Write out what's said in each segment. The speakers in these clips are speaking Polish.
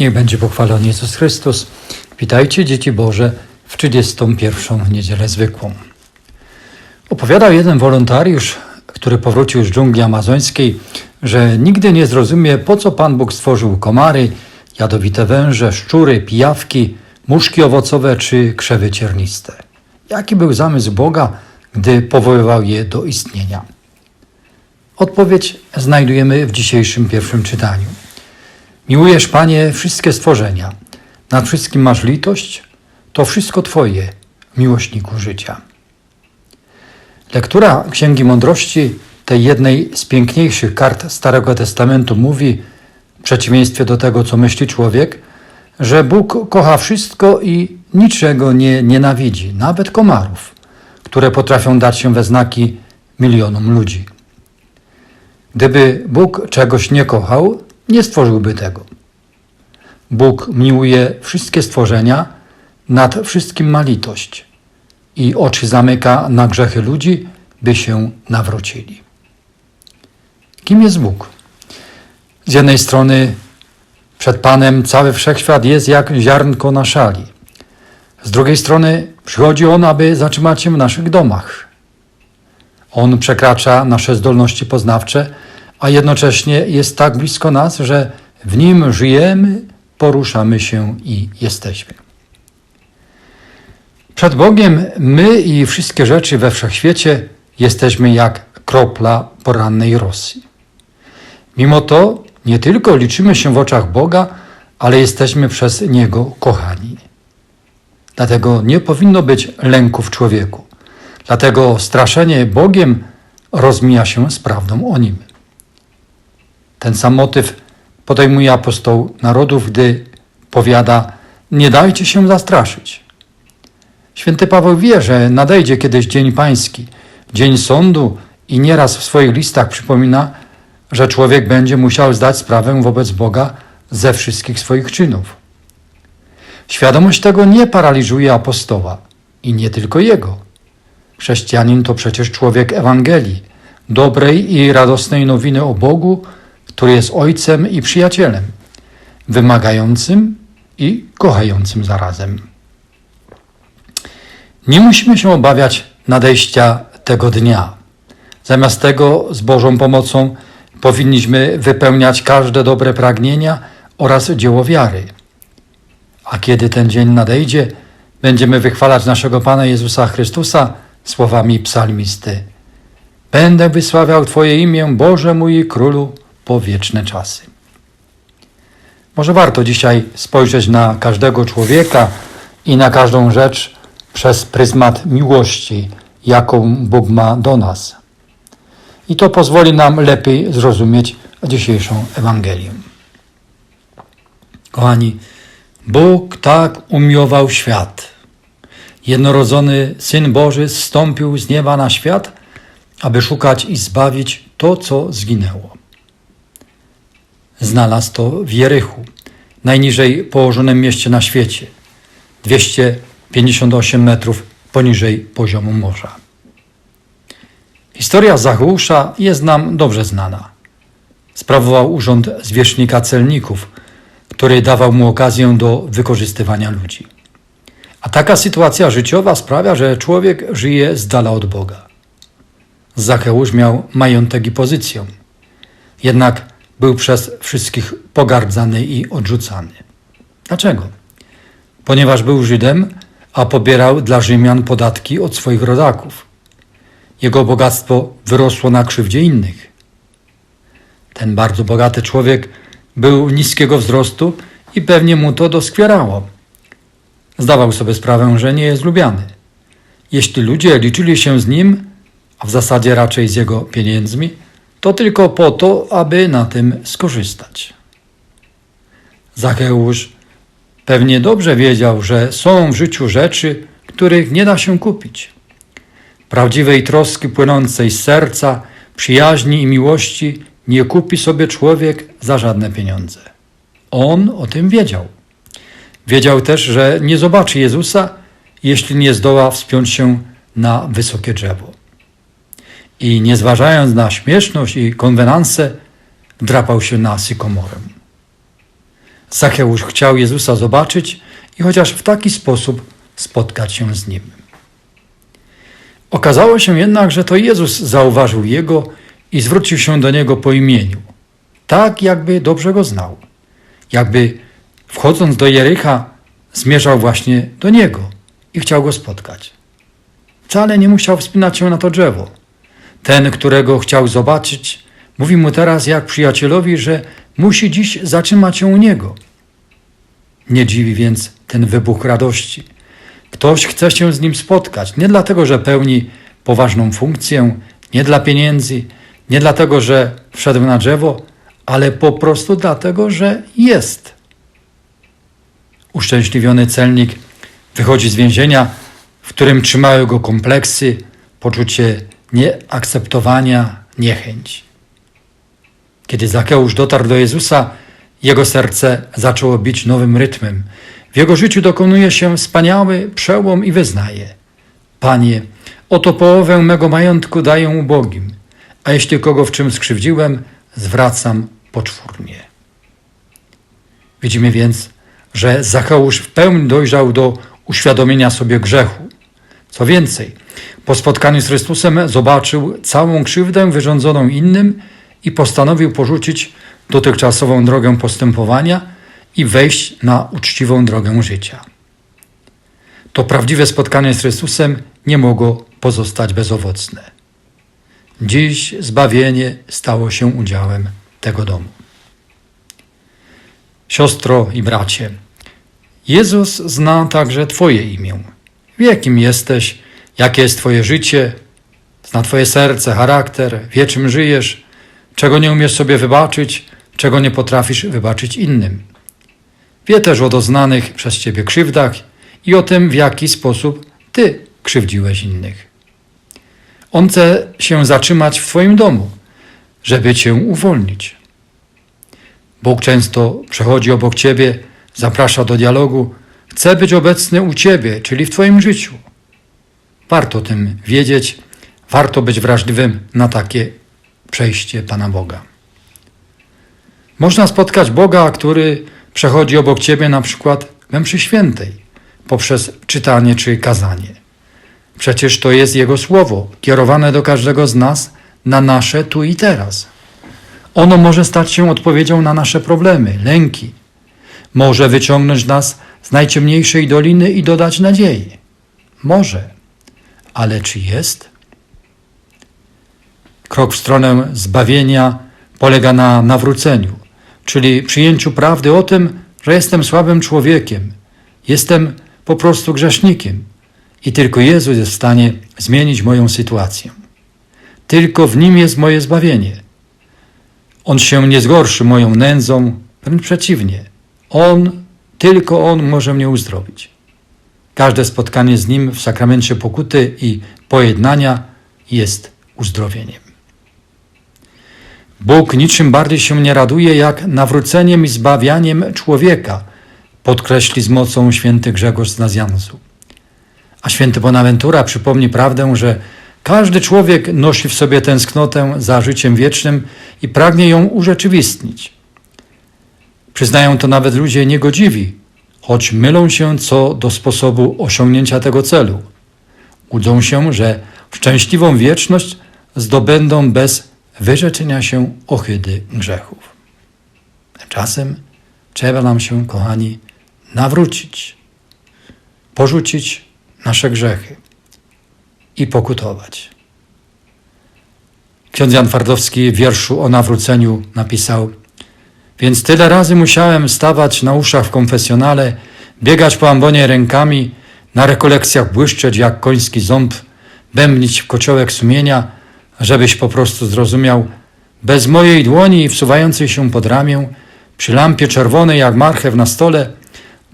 Niech będzie pochwalony Jezus Chrystus. Witajcie, dzieci Boże, w 31. niedzielę zwykłą. Opowiadał jeden wolontariusz, który powrócił z dżungli amazońskiej, że nigdy nie zrozumie, po co Pan Bóg stworzył komary, jadowite węże, szczury, pijawki, muszki owocowe czy krzewy cierniste. Jaki był zamysł Boga, gdy powoływał je do istnienia? Odpowiedź znajdujemy w dzisiejszym pierwszym czytaniu. Miłujesz, Panie, wszystkie stworzenia. Nad wszystkim masz litość. To wszystko Twoje, miłośniku życia. Lektura Księgi Mądrości, tej jednej z piękniejszych kart Starego Testamentu, mówi, w przeciwieństwie do tego, co myśli człowiek, że Bóg kocha wszystko i niczego nie nienawidzi, nawet komarów, które potrafią dać się we znaki milionom ludzi. Gdyby Bóg czegoś nie kochał, nie stworzyłby tego. Bóg miłuje wszystkie stworzenia, nad wszystkim ma litość i oczy zamyka na grzechy ludzi, by się nawrócili. Kim jest Bóg? Z jednej strony przed Panem cały wszechświat jest jak ziarnko na szali. Z drugiej strony przychodzi On, aby zatrzymać się w naszych domach. On przekracza nasze zdolności poznawcze, a jednocześnie jest tak blisko nas, że w Nim żyjemy, poruszamy się i jesteśmy. Przed Bogiem my i wszystkie rzeczy we wszechświecie jesteśmy jak kropla porannej rosy. Mimo to nie tylko liczymy się w oczach Boga, ale jesteśmy przez Niego kochani. Dlatego nie powinno być lęku w człowieku. Dlatego straszenie Bogiem rozmija się z prawdą o Nim. Ten sam motyw podejmuje apostoł narodów, gdy powiada: Nie dajcie się zastraszyć. Święty Paweł wie, że nadejdzie kiedyś dzień pański, dzień sądu, i nieraz w swoich listach przypomina, że człowiek będzie musiał zdać sprawę wobec Boga ze wszystkich swoich czynów. Świadomość tego nie paraliżuje apostoła i nie tylko jego. Chrześcijanin to przecież człowiek Ewangelii, dobrej i radosnej nowiny o Bogu, który jest ojcem i przyjacielem, wymagającym i kochającym zarazem. Nie musimy się obawiać nadejścia tego dnia. Zamiast tego, z Bożą pomocą, powinniśmy wypełniać każde dobre pragnienia oraz dzieło wiary. A kiedy ten dzień nadejdzie, będziemy wychwalać naszego Pana Jezusa Chrystusa słowami psalmisty. Będę wysławiał Twoje imię, Boże mój Królu, po wieczne czasy. Może warto dzisiaj spojrzeć na każdego człowieka i na każdą rzecz przez pryzmat miłości, jaką Bóg ma do nas. I to pozwoli nam lepiej zrozumieć dzisiejszą Ewangelię. Kochani, Bóg tak umiłował świat. Jednorodzony Syn Boży zstąpił z nieba na świat, aby szukać i zbawić to, co zginęło. Znalazł to w Jerychu, najniżej położonym mieście na świecie, 258 metrów poniżej poziomu morza. Historia Zacheusza jest nam dobrze znana. Sprawował urząd zwierzchnika celników, który dawał mu okazję do wykorzystywania ludzi. A taka sytuacja życiowa sprawia, że człowiek żyje z dala od Boga. Zacheusz miał majątek i pozycję. Jednak był przez wszystkich pogardzany i odrzucany. Dlaczego? Ponieważ był Żydem, a pobierał dla Rzymian podatki od swoich rodaków. Jego bogactwo wyrosło na krzywdzie innych. Ten bardzo bogaty człowiek był niskiego wzrostu i pewnie mu to doskwierało. Zdawał sobie sprawę, że nie jest lubiany. Jeśli ludzie liczyli się z nim, a w zasadzie raczej z jego pieniędzmi, to tylko po to, aby na tym skorzystać. Zacheusz pewnie dobrze wiedział, że są w życiu rzeczy, których nie da się kupić. Prawdziwej troski płynącej z serca, przyjaźni i miłości nie kupi sobie człowiek za żadne pieniądze. On o tym wiedział. Wiedział też, że nie zobaczy Jezusa, jeśli nie zdoła wspiąć się na wysokie drzewo i nie zważając na śmieszność i konwenansę, drapał się na sykomorę. Zacheusz chciał Jezusa zobaczyć i chociaż w taki sposób spotkać się z Nim. Okazało się jednak, że to Jezus zauważył Jego i zwrócił się do Niego po imieniu, tak jakby dobrze Go znał. Jakby wchodząc do Jericha zmierzał właśnie do Niego i chciał Go spotkać. Wcale nie musiał wspinać się na to drzewo. Ten, którego chciał zobaczyć, mówi mu teraz jak przyjacielowi, że musi dziś zatrzymać się u niego. Nie dziwi więc ten wybuch radości. Ktoś chce się z nim spotkać, nie dlatego, że pełni poważną funkcję, nie dla pieniędzy, nie dlatego, że wszedł na drzewo, ale po prostu dlatego, że jest. Uszczęśliwiony celnik wychodzi z więzienia, w którym trzymały go kompleksy, poczucie nieakceptowania, niechęć. Kiedy Zakeusz dotarł do Jezusa, jego serce zaczęło bić nowym rytmem. W jego życiu dokonuje się wspaniały przełom i wyznaje: Panie, oto połowę mego majątku daję ubogim, a jeśli kogo w czym skrzywdziłem, zwracam poczwórnie. Widzimy więc, że Zacheusz w pełni dojrzał do uświadomienia sobie grzechu. Co więcej, po spotkaniu z Chrystusem zobaczył całą krzywdę wyrządzoną innym i postanowił porzucić dotychczasową drogę postępowania i wejść na uczciwą drogę życia. To prawdziwe spotkanie z Chrystusem nie mogło pozostać bezowocne. Dziś zbawienie stało się udziałem tego domu. Siostro i bracie, Jezus zna także Twoje imię. Wie, kim jesteś, jakie jest Twoje życie, zna Twoje serce, charakter, wie, czym żyjesz, czego nie umiesz sobie wybaczyć, czego nie potrafisz wybaczyć innym. Wie też o doznanych przez Ciebie krzywdach i o tym, w jaki sposób Ty krzywdziłeś innych. On chce się zatrzymać w Twoim domu, żeby Cię uwolnić. Bóg często przechodzi obok Ciebie, zaprasza do dialogu, chce być obecny u Ciebie, czyli w Twoim życiu. Warto o tym wiedzieć, warto być wrażliwym na takie przejście Pana Boga. Można spotkać Boga, który przechodzi obok Ciebie na przykład we mszy świętej, poprzez czytanie czy kazanie. Przecież to jest Jego słowo, kierowane do każdego z nas na nasze tu i teraz. Ono może stać się odpowiedzią na nasze problemy, lęki. Może wyciągnąć nas najciemniejszej doliny i dodać nadziei. Może. Ale czy jest? Krok w stronę zbawienia polega na nawróceniu, czyli przyjęciu prawdy o tym, że jestem słabym człowiekiem, jestem po prostu grzesznikiem i tylko Jezus jest w stanie zmienić moją sytuację. Tylko w Nim jest moje zbawienie. On się nie zgorszy moją nędzą, wręcz przeciwnie. On, tylko On może mnie uzdrowić. Każde spotkanie z Nim w sakramencie pokuty i pojednania jest uzdrowieniem. Bóg niczym bardziej się nie raduje jak nawróceniem i zbawianiem człowieka, podkreśli z mocą święty Grzegorz z Nazjansu. A święty Bonaventura przypomni prawdę, że każdy człowiek nosi w sobie tęsknotę za życiem wiecznym i pragnie ją urzeczywistnić. Przyznają to nawet ludzie niegodziwi, choć mylą się co do sposobu osiągnięcia tego celu. Łudzą się, że szczęśliwą wieczność zdobędą bez wyrzeczenia się ohydy grzechów. Czasem trzeba nam się, kochani, nawrócić, porzucić nasze grzechy i pokutować. Ksiądz Jan Twardowski w wierszu o nawróceniu napisał Więc tyle razy musiałem stawać na uszach w konfesjonale, biegać po ambonie rękami, na rekolekcjach błyszczeć jak koński ząb, bębnić w kociołek sumienia, żebyś po prostu zrozumiał, bez mojej dłoni wsuwającej się pod ramię, przy lampie czerwonej jak marchew na stole,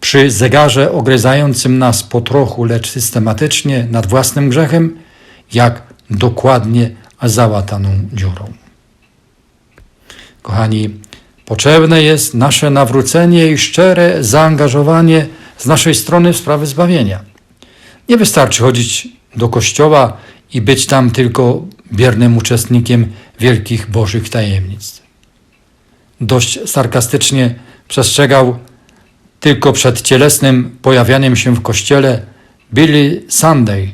przy zegarze ogryzającym nas po trochu, lecz systematycznie nad własnym grzechem, jak dokładnie załataną dziurą. Kochani, potrzebne jest nasze nawrócenie i szczere zaangażowanie z naszej strony w sprawy zbawienia. Nie wystarczy chodzić do kościoła i być tam tylko biernym uczestnikiem wielkich Bożych tajemnic. Dość sarkastycznie przestrzegał tylko przed cielesnym pojawianiem się w kościele Billy Sunday,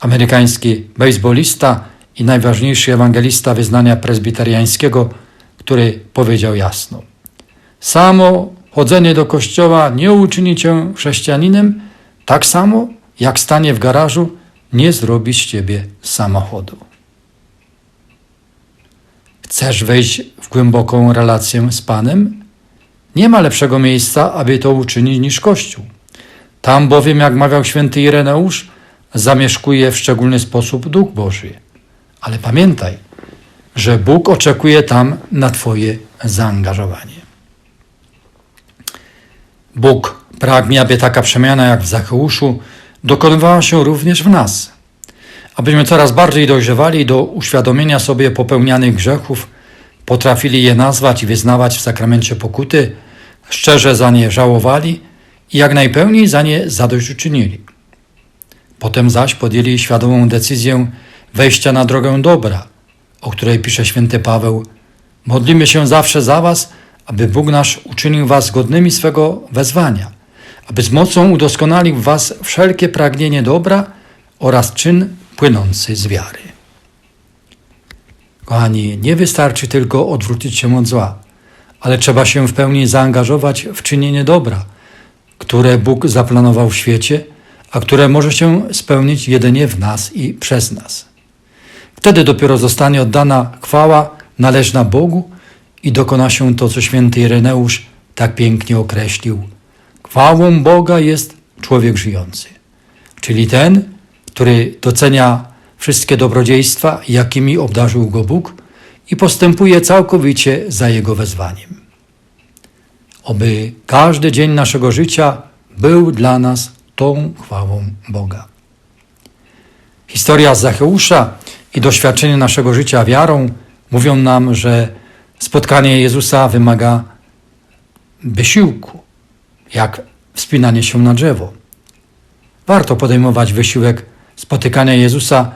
amerykański baseballista i najważniejszy ewangelista wyznania prezbiteriańskiego, który powiedział jasno: Samo chodzenie do kościoła nie uczyni cię chrześcijaninem, tak samo jak stanie w garażu nie zrobi z ciebie samochodu. Chcesz wejść w głęboką relację z Panem? Nie ma lepszego miejsca, aby to uczynić niż Kościół. Tam bowiem, jak mawiał święty Ireneusz, zamieszkuje w szczególny sposób Duch Boży. Ale pamiętaj, że Bóg oczekuje tam na Twoje zaangażowanie. Bóg pragnie, aby taka przemiana jak w Zacheuszu dokonywała się również w nas. Abyśmy coraz bardziej dojrzewali do uświadomienia sobie popełnianych grzechów, potrafili je nazwać i wyznawać w sakramencie pokuty, szczerze za nie żałowali i jak najpełniej za nie zadośćuczynili. Potem zaś podjęli świadomą decyzję wejścia na drogę dobra, o której pisze święty Paweł. Modlimy się zawsze za was, aby Bóg nasz uczynił was godnymi swego wezwania, aby z mocą udoskonalił w was wszelkie pragnienie dobra oraz czyn płynący z wiary. Kochani, nie wystarczy tylko odwrócić się od zła, ale trzeba się w pełni zaangażować w czynienie dobra, które Bóg zaplanował w świecie, a które może się spełnić jedynie w nas i przez nas. Wtedy dopiero zostanie oddana chwała należna Bogu i dokona się to, co święty Ireneusz tak pięknie określił. Chwałą Boga jest człowiek żyjący, czyli ten, który docenia wszystkie dobrodziejstwa, jakimi obdarzył go Bóg i postępuje całkowicie za jego wezwaniem. Oby każdy dzień naszego życia był dla nas tą chwałą Boga. Historia Zacheusza i doświadczenie naszego życia wiarą mówią nam, że spotkanie Jezusa wymaga wysiłku, jak wspinanie się na drzewo. Warto podejmować wysiłek spotykania Jezusa,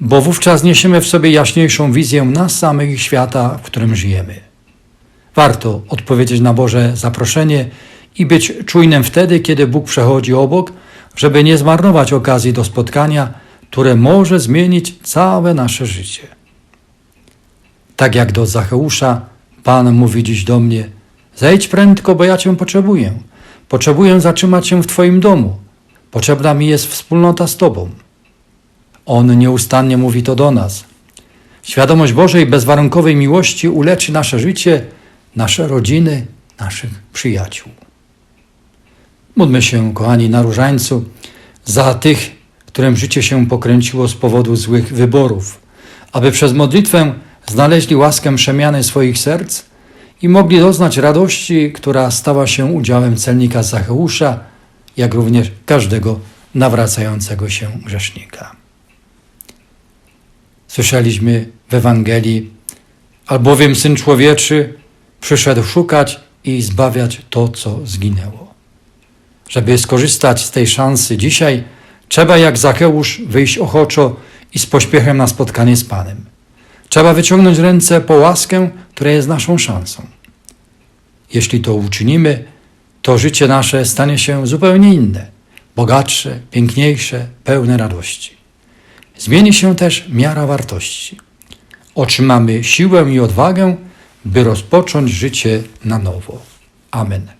bo wówczas niesiemy w sobie jaśniejszą wizję nas samych i świata, w którym żyjemy. Warto odpowiedzieć na Boże zaproszenie i być czujnym wtedy, kiedy Bóg przechodzi obok, żeby nie zmarnować okazji do spotkania, które może zmienić całe nasze życie. Tak jak do Zacheusza, Pan mówi dziś do mnie: Zejdź prędko, bo ja Cię potrzebuję. Potrzebuję zatrzymać się w Twoim domu. Potrzebna mi jest wspólnota z Tobą. On nieustannie mówi to do nas. Świadomość Bożej bezwarunkowej miłości uleczy nasze życie, nasze rodziny, naszych przyjaciół. Módlmy się, kochani, na różańcu za tych, którym życie się pokręciło z powodu złych wyborów, aby przez modlitwę znaleźli łaskę przemiany swoich serc i mogli doznać radości, która stała się udziałem celnika Zacheusza, jak również każdego nawracającego się grzesznika. Słyszeliśmy w Ewangelii, albowiem Syn Człowieczy przyszedł szukać i zbawiać to, co zginęło. Żeby skorzystać z tej szansy dzisiaj, trzeba jak Zacheusz wyjść ochoczo i z pośpiechem na spotkanie z Panem. Trzeba wyciągnąć ręce po łaskę, która jest naszą szansą. Jeśli to uczynimy, to życie nasze stanie się zupełnie inne, bogatsze, piękniejsze, pełne radości. Zmieni się też miara wartości. Otrzymamy siłę i odwagę, by rozpocząć życie na nowo. Amen.